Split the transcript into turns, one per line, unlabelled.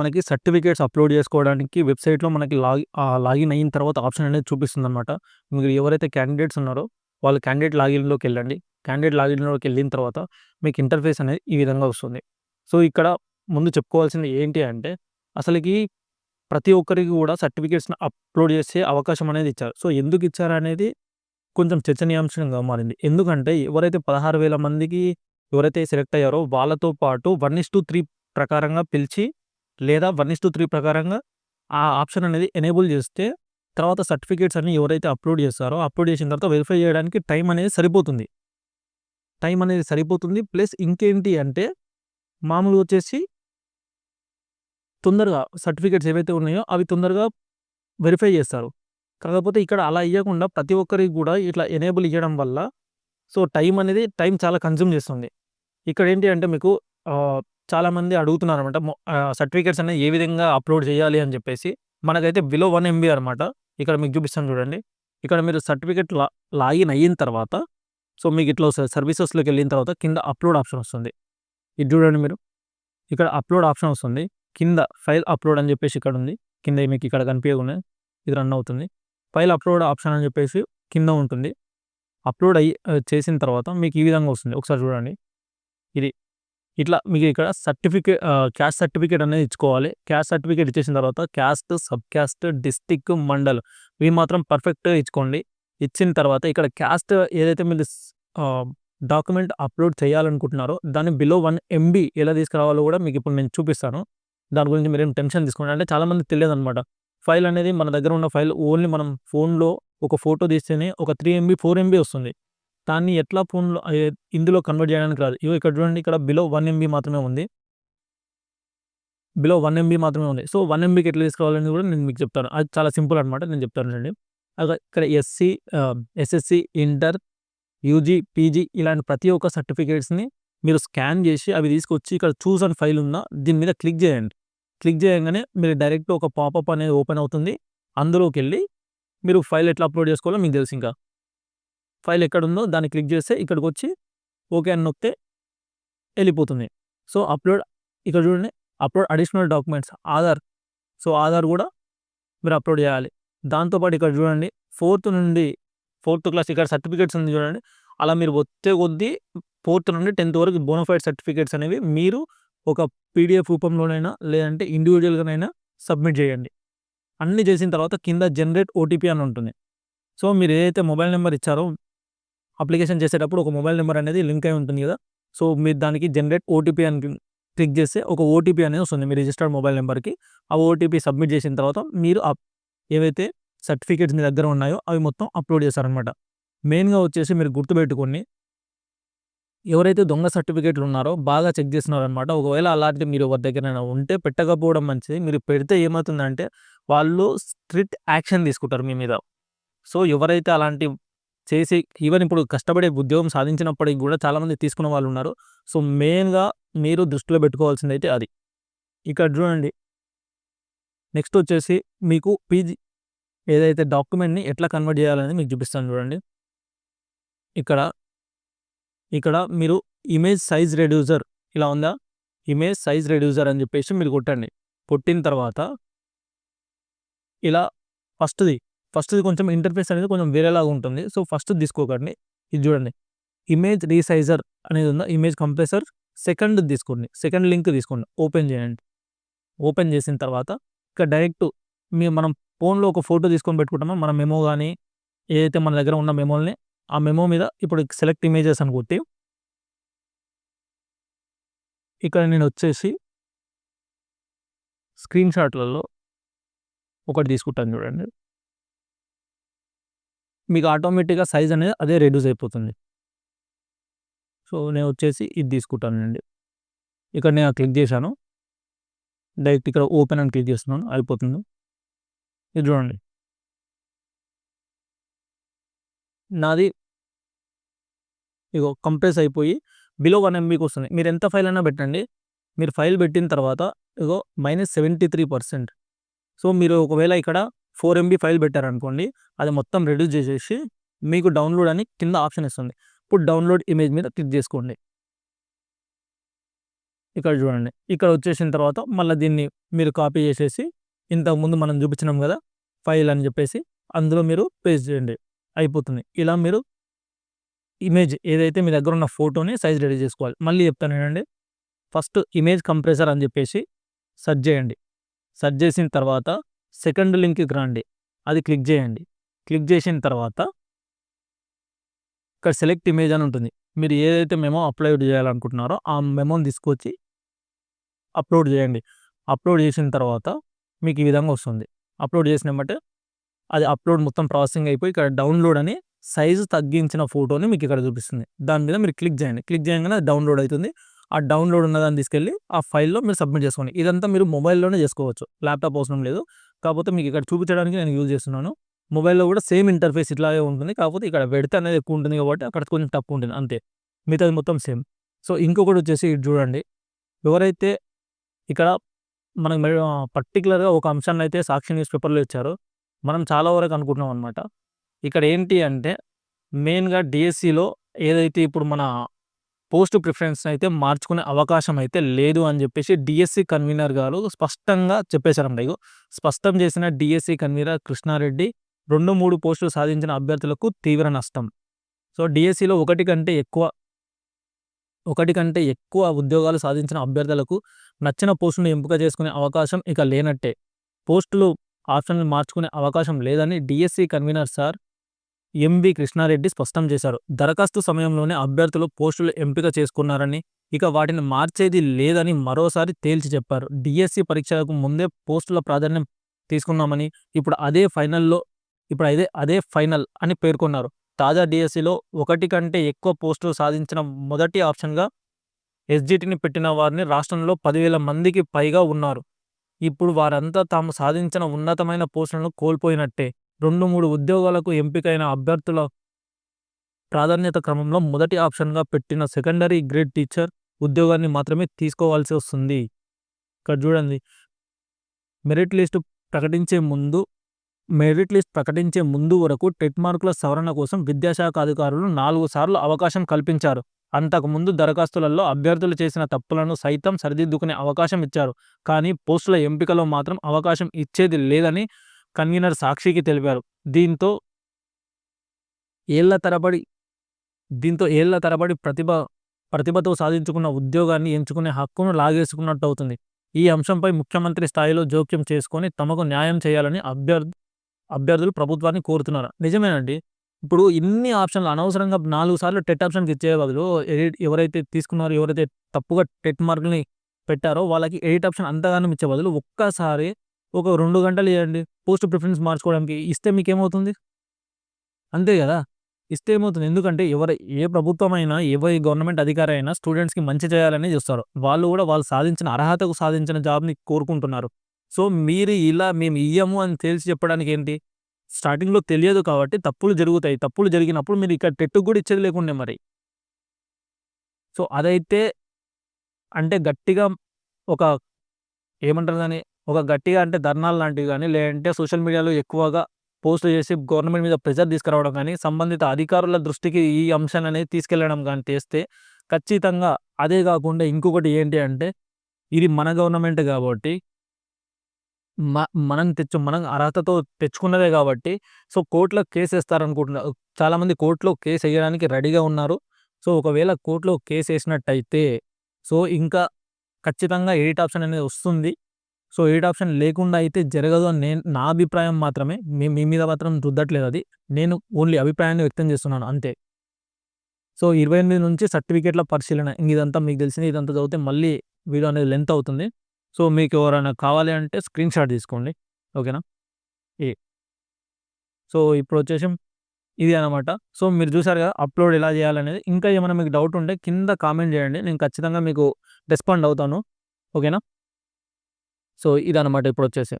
మనకి certificates upload చేసుకోవడానికి వెబ్సైట్లో మనకి లాగి లాగిన్ అయిన తర్వాత ఆప్షన్ అనేది చూపిస్తుంది అనమాట మీరు ఎవరైతే క్యాండిడేట్స్ ఉన్నారో వాళ్ళు క్యాండిడేట్ లాగిన్లోకి వెళ్ళండి. క్యాండిడేట్ లాగిన్లోకి వెళ్ళిన తర్వాత మీకు ఇంటర్ఫేస్ అనేది ఈ విధంగా వస్తుంది. సో ఇక్కడ ముందు చెప్పుకోవాల్సింది ఏంటి అంటే అసలుకి ప్రతి ఒక్కరికి కూడా సర్టిఫికేట్స్ని అప్లోడ్ చేసే అవకాశం అనేది ఇచ్చారు. సో ఎందుకు ఇచ్చారు అనేది కొంచెం చర్చనీయాంశంగా మారింది. ఎందుకంటే ఎవరైతే పదహారు వేల మందికి ఎవరైతే సెలెక్ట్ అయ్యారో వాళ్ళతో పాటు వన్ ఇస్ టూ త్రీ ప్రకారంగా పిలిచి లేదా వన్ ఇస్ టూ త్రీ ప్రకారంగా ఆ ఆప్షన్ అనేది ఎనేబుల్ చేస్తే తర్వాత సర్టిఫికేట్స్ అన్ని ఎవరైతే అప్లోడ్ చేస్తారో అప్లోడ్ చేసిన తర్వాత వెరిఫై చేయడానికి టైం అనేది సరిపోతుంది. టైం అనేది సరిపోతుంది. ప్లస్ ఇంకేంటి అంటే మామూలుగా వచ్చేసి తొందరగా సర్టిఫికేట్స్ ఏవైతే ఉన్నాయో అవి తొందరగా వెరిఫై చేస్తారు. కాకపోతే ఇక్కడ అలా ఇవ్వకుండా ప్రతి ఒక్కరికి కూడా ఇట్లా ఎనేబుల్ ఇవ్వడం వల్ల సో టైం అనేది టైం చాలా కన్జ్యూమ్ చేస్తుంది. ఇక్కడ ఏంటి అంటే మీకు చాలామంది అడుగుతున్నారు అనమాట సర్టిఫికేట్స్ అనేది ఏ విధంగా అప్లోడ్ చేయాలి అని చెప్పేసి. మనకైతే బిలో వన్ ఎంబీ అనమాట ఇక్కడ మీకు చూపిస్తాను చూడండి. ఇక్కడ మీరు సర్టిఫికేట్ లా లాగిన్ అయిన తర్వాత సో మీకు ఇట్లా వస్తుంది సర్వీసెస్లోకి వెళ్ళిన తర్వాత కింద అప్లోడ్ ఆప్షన్ వస్తుంది. ఇది చూడండి మీరు. ఇక్కడ అప్లోడ్ ఆప్షన్ వస్తుంది. కింద ఫైల్ అప్లోడ్ అని చెప్పేసి ఇక్కడ ఉంది. కింద మీకు ఇక్కడ కనిపించకుండా ఇది రన్ అవుతుంది. ఫైల్ అప్లోడ్ ఆప్షన్ అని చెప్పేసి కింద ఉంటుంది. అప్లోడ్ అయ్యి చేసిన తర్వాత మీకు ఈ విధంగా వస్తుంది. ఒకసారి చూడండి. ఇది ఇట్లా మీకు ఇక్కడ సర్టిఫికేట్ క్యాస్ట్ సర్టిఫికేట్ అనేది ఇచ్చుకోవాలి. క్యాస్ట్ సర్టిఫికేట్ ఇచ్చేసిన తర్వాత caste sub caste district mandal ఇవి మాత్రం పర్ఫెక్ట్గా ఇచ్చుకోండి. ఇచ్చిన తర్వాత ఇక్కడ క్యాస్ట్ ఏదైతే మీరు డాక్యుమెంట్ అప్లోడ్ చేయాలనుకుంటున్నారో దాన్ని బిలో వన్ ఎంబీ ఎలా తీసుకురావాలో కూడా మీకు ఇప్పుడు నేను చూపిస్తాను. దాని గురించి మీరేం టెన్షన్ తీసుకోండి. అంటే చాలామంది తెలియదు అనమాట ఫైల్ అనేది మన దగ్గర ఉన్న ఫైల్ ఓన్లీ మనం ఫోన్లో ఒక ఫోటో తీస్తేనే ఒక త్రీ ఎంబీ ఫోర్ ఎంబీ వస్తుంది. దాన్ని ఎట్లా ఫోన్లో ఇందులో కన్వర్ట్ చేయడానికి రాదు. ఇవి ఇక్కడ చూడండి ఇక్కడ బిలో వన్ ఎంబీ మాత్రమే ఉంది. బిలో వన్ ఎంబీ మాత్రమే ఉంది. సో వన్ ఎంబీకి ఎట్లా తీసుకోవాలని కూడా నేను మీకు చెప్తాను. అది చాలా సింపుల్ అనమాట నేను చెప్తాను అండి ఇక్కడ SC SSC inter UG PG ఇలాంటి ప్రతి ఒక్క సర్టిఫికేట్స్ని మీరు స్కాన్ చేసి అవి తీసుకొచ్చి ఇక్కడ చూస్ అండ్ ఫైల్ ఉందా దీని మీద క్లిక్ చేయండి. క్లిక్ చేయగానే మీరు డైరెక్ట్ ఒక పాపప్ అనేది ఓపెన్ అవుతుంది. అందులోకి వెళ్ళి మీరు ఫైల్ ఎట్లా అప్లోడ్ చేసుకోవాలో మీకు తెలుసు ఇంకా. ఫైల్ ఎక్కడుందో దాన్ని క్లిక్ చేస్తే ఇక్కడికి వచ్చి ఓకే అని నొక్కితే వెళ్ళిపోతుంది. సో అప్లోడ్ ఇక్కడ చూడండి upload additional documents Aadhaar. So Aadhaar కూడా మీరు అప్లోడ్ చేయాలి. దాంతోపాటు ఇక్కడ చూడండి ఫోర్త్ నుండి ఫోర్త్ క్లాస్ ఇక్కడ సర్టిఫికేట్స్ ఉంది చూడండి. అలా మీరు వచ్చే కొద్దీ ఫోర్త్ నుండి టెన్త్ వరకు బోనఫైడ్ సర్టిఫికేట్స్ అనేవి మీరు ఒక పీడిఎఫ్ రూపంలోనైనా లేదంటే ఇండివిజువల్గానైనా సబ్మిట్ చేయండి. అన్నీ చేసిన తర్వాత కింద జనరేట్ ఓటీపీ అని ఉంటుంది. సో మీరు ఏదైతే మొబైల్ నెంబర్ ఇచ్చారో అప్లికేషన్ చేసేటప్పుడు ఒక మొబైల్ నెంబర్ అనేది లింక్ అయి ఉంటుంది కదా. సో మీరు దానికి జనరేట్ ఓటీపీ అని క్లిక్ చేస్తే ఒక ఓటీపీ అనేది వస్తుంది మీ రిజిస్టర్డ్ మొబైల్ నెంబర్కి. ఆ ఓటీపీ సబ్మిట్ చేసిన తర్వాత మీరు ఏవైతే సర్టిఫికేట్స్ మీ దగ్గర ఉన్నాయో అవి మొత్తం అప్లోడ్ చేస్తారనమాట మెయిన్గా వచ్చేసి మీరు గుర్తుపెట్టుకొని ఎవరైతే దొంగ సర్టిఫికేట్లు ఉన్నారో బాగా చెక్ చేస్తున్నారనమాట ఒకవేళ అలాంటి మీరు ఎవరి దగ్గర ఉంటే పెట్టకపోవడం మంచిది. మీరు పెడితే ఏమవుతుందంటే వాళ్ళు స్ట్రిక్ట్ యాక్షన్ తీసుకుంటారు మీ మీద. సో ఎవరైతే అలాంటి చేసి ఈవెన్ ఇప్పుడు కష్టపడే ఉద్యోగం సాధించినప్పటికి కూడా చాలామంది తీసుకున్న వాళ్ళు ఉన్నారు. సో మెయిన్గా మీరు దృష్టిలో పెట్టుకోవాల్సింది అయితే అది. ఇక్కడ చూడండి. నెక్స్ట్ వచ్చేసి మీకు పీజీ ఏదైతే డాక్యుమెంట్ని ఎట్లా కన్వర్ట్ చేయాలని మీకు చూపిస్తాను చూడండి. ఇక్కడ ఇక్కడ మీరు ఇమేజ్ సైజ్ రెడ్యూసర్ ఇలా ఉందా? ఇమేజ్ సైజ్ రెడ్యూసర్ అని చెప్పేసి మీరు కొట్టండి. కొట్టిన తర్వాత ఇలా ఫస్ట్ది ఫస్ట్ది కొంచెం ఇంటర్ఫేస్ అనేది కొంచెం వేరేలాగా ఉంటుంది. సో ఫస్ట్ తీసుకోకండి. ఇది చూడండి. ఇమేజ్ రీసైజర్ అనేది ఉందా? ఇమేజ్ కంప్రెసర్ సెకండ్ తీసుకోండి. సెకండ్ లింక్ తీసుకోండి. ఓపెన్ చేయండి. ఓపెన్ చేసిన తర్వాత ఇక డైరెక్ట్ మీ మనం ఫోన్లో ఒక ఫోటో తీసుకొని పెట్టుకుంటామో? మన మెమో కానీ ఏదైతే మన దగ్గర ఉన్న మెమోల్ని ఆ మెమో మీద ఇప్పుడు సెలెక్ట్ ఇమేజెస్ అని కొట్టి ఇక్కడ నేను వచ్చేసి స్క్రీన్ షాట్లలో ఒకటి తీసుకుంటాను చూడండి. మీకు ఆటోమేటిక్గా సైజ్ అనేది అదే రెడ్యూస్ అయిపోతుంది. సో నేను వచ్చేసి ఇది తీసుకుంటానండి. ఇక్కడ నేను క్లిక్ చేశాను. డైరెక్ట్ ఇక్కడ ఓపెన్ అని క్లిక్ చేస్తున్నాను. అయిపోతుంది. ఇది చూడండి. నాది ఇగో కంప్రెస్ అయిపోయి బిలో వన్ ఎంబీకి వస్తుంది. మీరు ఎంత ఫైల్ అయినా పెట్టండి. మీరు ఫైల్ పెట్టిన తర్వాత ఇగో minus seventy three percent so మీరు ఒకవేళ ఇక్కడ ఫోర్ ఎంబీ ఫైల్ పెట్టారనుకోండి అది మొత్తం రెడ్యూస్ చేసేసి మీకు డౌన్లోడ్ అని కింద ఆప్షన్ ఇస్తుంది. ఇప్పుడు డౌన్లోడ్ ఇమేజ్ మీద క్లిక్ చేసుకోండి. ఇక్కడ చూడండి. ఇక్కడ వచ్చేసిన తర్వాత మళ్ళీ దీన్ని మీరు కాపీ చేసేసి ఇంతకుముందు మనం చూపించినాం కదా ఫైల్ అని చెప్పేసి అందులో మీరు పేస్ట్ చేయండి. అయిపోతుంది. ఇలా మీరు ఇమేజ్ ఏదైతే మీ దగ్గర ఉన్న ఫోటోని సైజ్ రెడీ చేసుకోవాలి. మళ్ళీ చెప్తాను ఏంటండి ఫస్ట్ ఇమేజ్ కంప్రెసర్ అని చెప్పేసి సెర్చ్ చేయండి. సెర్చ్ చేసిన తర్వాత సెకండ్ లింక్కి రండి అది క్లిక్ చేయండి. క్లిక్ చేసిన తర్వాత ఇక్కడ సెలెక్ట్ ఇమేజ్ అని ఉంటుంది. మీరు ఏదైతే మెమో అప్లోడ్ చేయాలనుకుంటున్నారో ఆ మెమోని తీసుకొచ్చి అప్లోడ్ చేయండి. అప్లోడ్ చేసిన తర్వాత మీకు ఈ విధంగా వస్తుంది. అప్లోడ్ చేసిన బట్టి అది అప్లోడ్ మొత్తం ప్రాసెసింగ్ అయిపోయి ఇక్కడ డౌన్లోడ్ అని సైజు తగ్గించిన ఫోటోని మీకు ఇక్కడ చూపిస్తుంది. దాని మీద మీరు క్లిక్ చేయండి. క్లిక్ చేయగానే డౌన్లోడ్ అవుతుంది. ఆ డౌన్లోడ్ ఉన్నదాన్ని తీసుకెళ్ళి ఆ ఫైల్లో మీరు సబ్మిట్ చేసుకోండి. ఇదంతా మీరు మొబైల్లోనే చేసుకోవచ్చు. ల్యాప్టాప్ అవసరం లేదు. కాకపోతే మీకు ఇక్కడ చూపించడానికి నేను యూజ్ చేస్తున్నాను. మొబైల్లో కూడా సేమ్ ఇంటర్ఫేస్ ఇట్లాగే ఉంటుంది. కాకపోతే ఇక్కడ పెడితే అనేది ఎక్కువ ఉంటుంది కాబట్టి అక్కడ కొంచెం తక్కువ ఉంటుంది. అంతే. మిగతాది మొత్తం సేమ్. సో ఇంకొకటి వచ్చేసి ఇటు చూడండి. ఎవరైతే ఇక్కడ మనకు పర్టికులర్గా ఒక అంశాన్ని అయితే సాక్షి న్యూస్ పేపర్లో ఇచ్చారో మనం చాలా వరకు అనుకుంటున్నాం అనమాట ఇక్కడ ఏంటి అంటే మెయిన్గా డిఎస్సిలో ఏదైతే ఇప్పుడు మన పోస్ట్ ప్రిఫరెన్స్ అయితే మార్చుకునే అవకాశం అయితే లేదు అని చెప్పేసి డిఎస్సి కన్వీనర్ గారు స్పష్టంగా చెప్పేశారంట. ఇగో స్పష్టం చేసిన డిఎస్సి కన్వీనర్ కృష్ణారెడ్డి రెండు మూడు పోస్టులు సాధించిన అభ్యర్థులకు తీవ్ర నష్టం. సో డిఎస్సిలో ఒకటి కంటే ఎక్కువ ఒకటి కంటే ఎక్కువ ఉద్యోగాలు సాధించిన అభ్యర్థులకు నచ్చిన పోస్టును ఎంపిక చేసుకునే అవకాశం ఇక లేనట్టే. పోస్టులు ఆప్షన్లు మార్చుకునే అవకాశం లేదని DSC convenor sir MV Krishna Reddy స్పష్టం చేశారు. దరఖాస్తు సమయంలోనే అభ్యర్థులు పోస్టులు ఎంపిక చేసుకున్నారని ఇక వాటిని మార్చేది లేదని మరోసారి తేల్చి చెప్పారు. డిఎస్సి పరీక్షలకు ముందే పోస్టుల ప్రాధాన్యం తీసుకున్నామని ఇప్పుడు అదే ఫైనల్లో ఇప్పుడు అదే అదే ఫైనల్ అని పేర్కొన్నారు. తాజా డిఎస్సిలో ఒకటి కంటే ఎక్కువ పోస్టులు సాధించిన మొదటి ఆప్షన్గా ఎస్జిటిని పెట్టిన వారిని రాష్ట్రంలో పదివేల మందికి పైగా ఉన్నారు. ఇప్పుడు వారంతా తాము సాధించిన ఉన్నతమైన పోస్టులను కోల్పోయినట్టే. రెండు మూడు ఉద్యోగాలకు ఎంపికైన అభ్యర్థుల ప్రాధాన్యత క్రమంలో మొదటి ఆప్షన్గా పెట్టిన సెకండరీ గ్రేడ్ టీచర్ ఉద్యోగాన్ని మాత్రమే తీసుకోవాల్సి వస్తుంది. ఇక్కడ చూడండి. మెరిట్ లిస్ట్ ప్రకటించే ముందు మెరిట్ లిస్ట్ ప్రకటించే ముందు వరకు టెట్ మార్కుల సవరణ కోసం విద్యాశాఖ అధికారులు నాలుగు సార్లు అవకాశం కల్పించారు. అంతకుముందు దరఖాస్తులలో అభ్యర్థులు చేసిన తప్పులను సైతం సరిదిద్దుకునే అవకాశం ఇచ్చారు. కానీ పోస్టుల ఎంపికలో మాత్రం అవకాశం ఇచ్చేది లేదని కన్వీనర్ సాక్షికి తెలిపారు. దీంతో ఏళ్ళ తరబడి దీంతో ఏళ్ళ తరబడి ప్రతిభ ప్రతిభతో సాధించుకున్న ఉద్యోగాన్ని ఎంచుకునే హక్కును లాగేసుకున్నట్టు అవుతుంది ఈ అంశంపై ముఖ్యమంత్రి స్థాయిలో జోక్యం చేసుకొని తమకు న్యాయం చేయాలని అభ్యర్థి అభ్యర్థులు ప్రభుత్వాన్ని కోరుతున్నారు. నిజమేనండి. ఇప్పుడు ఇన్ని ఆప్షన్లు అనవసరంగా నాలుగు సార్లు టెట్ ఆప్షన్కి ఇచ్చే బదులు ఎవరైతే తీసుకున్నారో ఎవరైతే తప్పుగా టెట్ మార్కుల్ని పెట్టారో వాళ్ళకి ఎయిట్ ఆప్షన్ అంతగానం ఇచ్చే బదులు ఒక్కసారి ఒక రెండు గంటలు ఇవ్వండి. పోస్ట్ ప్రిఫరెన్స్ మార్చుకోవడానికి ఇస్తే మీకేమవుతుంది? అంతే కదా? ఇస్తే ఏమవుతుంది? ఎందుకంటే ఎవరు ఏ ప్రభుత్వం అయినా ఎవరి గవర్నమెంట్ అధికారి అయినా స్టూడెంట్స్కి మంచి చేయాలని చూస్తారు. వాళ్ళు కూడా వాళ్ళు సాధించిన అర్హతకు సాధించిన జాబ్ని కోరుకుంటున్నారు. సో మీరు ఇలా మేము ఇయ్యము అని తెలిసి చెప్పడానికి ఏంటి? స్టార్టింగ్లో తెలియదు కాబట్టి తప్పులు జరుగుతాయి. తప్పులు జరిగినప్పుడు మీరు ఇక్కడ టెట్టు కూడా ఇచ్చేది లేకుండే మరి. సో అదైతే అంటే గట్టిగా ఒక ఏమంటారు దాన్ని? ఒక గట్టిగా అంటే ధర్నాలు లాంటివి కానీ లేదంటే సోషల్ మీడియాలో ఎక్కువగా పోస్ట్ చేసి గవర్నమెంట్ మీద ప్రెజర్ తీసుకురావడం కానీ సంబంధిత అధికారుల దృష్టికి ఈ అంశాన్ని అనేది తీసుకెళ్ళడం కానీ చేస్తే ఖచ్చితంగా అదే కాకుండా ఇంకొకటి ఏంటి అంటే ఇది మన గవర్నమెంట్ కాబట్టి మ మనం తెచ్చు మనం అర్హతతో తెచ్చుకున్నదే కాబట్టి సో కోర్టులో కేసు వేస్తారనుకుంటున్నారు చాలామంది కోర్టులో కేసు వేయడానికి రెడీగా ఉన్నారు. సో ఒకవేళ కోర్టులో కేసు వేసినట్టయితే సో ఇంకా ఖచ్చితంగా ఎయిట్ ఆప్షన్ అనేది వస్తుంది. సో ఎయిట్ ఆప్షన్ లేకుండా అయితే జరగదు అని నేను నా అభిప్రాయం మాత్రమే. మీ మీద మాత్రం రుద్దట్లేదు అది. నేను ఓన్లీ అభిప్రాయాన్ని వ్యక్తం చేస్తున్నాను. అంతే. సో ఇరవై ఎనిమిది నుంచి సర్టిఫికేట్ల పరిశీలన. ఇదంతా మీకు తెలిసింది. ఇదంతా చదివితే మళ్ళీ వీడియో అనేది లెంత్ అవుతుంది. సో మీకు ఎవరైనా కావాలి అంటే స్క్రీన్ షాట్ తీసుకోండి. ఓకేనా? ఏ. సో ఇప్పుడు వచ్చేసి ఇది అనమాట. సో మీరు చూసారు కదా అప్లోడ్ ఎలా చేయాలనేది. ఇంకా ఏమైనా మీకు డౌట్ ఉంటే కింద కామెంట్ చేయండి. నేను ఖచ్చితంగా మీకు రెస్పాండ్ అవుతాను. ఓకేనా? సో ఇదనమాట ఇప్పుడు వచ్చేసి